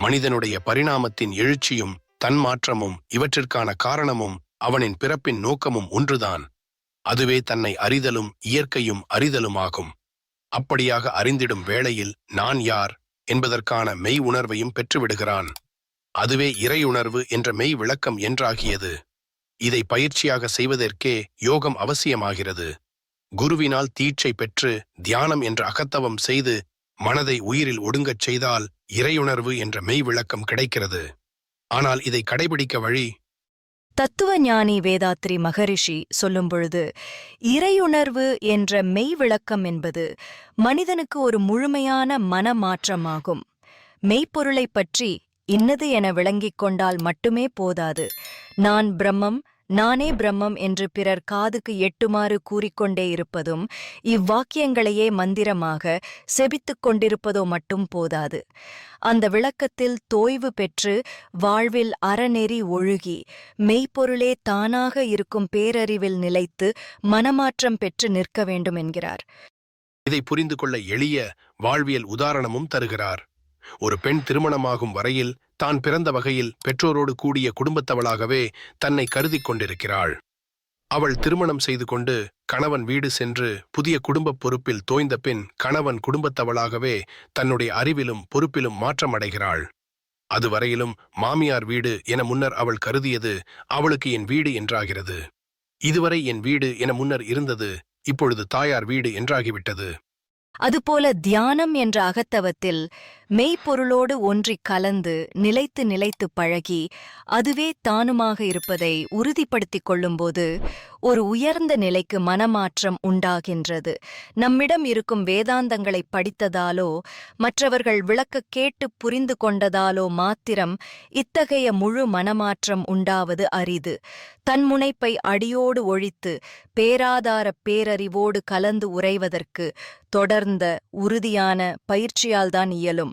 மனிதனுடைய பரிணாமத்தின் எழுச்சியும் தன்மாற்றமும் இவற்றிற்கான காரணமும் அவனின் பிறப்பின் நோக்கமும் ஒன்றுதான். அதுவே தன்னை அறிதலும் இயற்கையும் அறிதலுமாகும். அப்படியாக அறிந்திடும் வேளையில் நான் யார் என்பதற்கான மெய் உணர்வையும் பெற்றுவிடுகிறான். அதுவே இறையுணர்வு என்ற மெய் விளக்கம் என்றாகியது. இதை பயிற்சியாக செய்வதற்கே யோகம் அவசியமாகிறது. குருவினால் தீட்சை பெற்று தியானம் என்ற அகத்தவம் செய்து மனதை உயிரில் ஒடுங்கச் செய்தால் இறையுணர்வு என்ற மெய் விளக்கம் கிடைக்கிறது. ஆனால் இதை கடைபிடிக்க வழி தத்துவ ஞானி வேதாத்ரி மகரிஷி சொல்லும் பொழுது இறையுணர்வு என்ற மெய் விளக்கம் என்பது மனிதனுக்கு ஒரு முழுமையான மனமாற்றமாகும். மெய்ப்பொருளைப் பற்றி இன்னது என விளங்கிக் கொண்டால் மட்டுமே போதாது. நான் பிரம்மம் நானே பிரம்மம் என்று பிறர் காதுக்கு எட்டுமாறு கூறிக்கொண்டே இருப்பதும் இவ்வாக்கியங்களையே மந்திரமாக செபித்துக் கொண்டிருப்பதோ மட்டும் போதாது. அந்த விளக்கத்தில் தோய்வு பெற்று வாழ்வில் அறநெறி ஒழுகி மெய்ப்பொருளே தானாக இருக்கும் பேரறிவில் நிலைத்து மனமாற்றம் பெற்று நிற்க வேண்டும் என்கிறார் இதை புரிந்து கொள்ள எளிய வாழ்வியல் உதாரணமும் தருகிறார். ஒரு பெண் திருமணமாகும் வரையில் தான் பிறந்த வகையில் பெற்றோரோடு கூடிய குடும்பத்தவளாகவே தன்னை கருதிக் கொண்டிருக்கிறாள். அவள் திருமணம் செய்து கொண்டு கணவன் வீடு சென்று புதிய குடும்பப் பொறுப்பில் தோய்ந்த பின் கணவன் குடும்பத்தவளாகவே தன்னுடைய அறிவிலும் பொறுப்பிலும் மாற்றமடைகிறாள். அதுவரையிலும் மாமியார் வீடு என முன்னர் அவள் கருதியது அவளுக்கு என் வீடு என்றாகிறது. இதுவரை என் வீடு என முன்னர் இருந்தது இப்பொழுது தாயார் வீடு என்றாகிவிட்டது. அதுபோல தியானம் என்ற அகத்தவத்தில் மெய்ப்பொருளோடு ஒன்றிக் கலந்து நிலைத்து நிலைத்து பழகி அதுவே தானுமாக இருப்பதை உறுதிப்படுத்திக் கொள்ளும்போது ஒரு உயர்ந்த நிலைக்கு மனமாற்றம் உண்டாகின்றது. நம்மிடம் இருக்கும் வேதாந்தங்களை படித்ததாலோ மற்றவர்கள் விளக்கக் கேட்டு புரிந்து கொண்டதாலோ மாத்திரம் இத்தகைய முழு மனமாற்றம் உண்டாவது அரிது. தன்முனைப்பை அடியோடு ஒழித்து பேராதார பேரறிவோடு கலந்து உறைவதற்கு தொடர்ந்த உறுதியான பயிற்சியால்தான் இயலும்.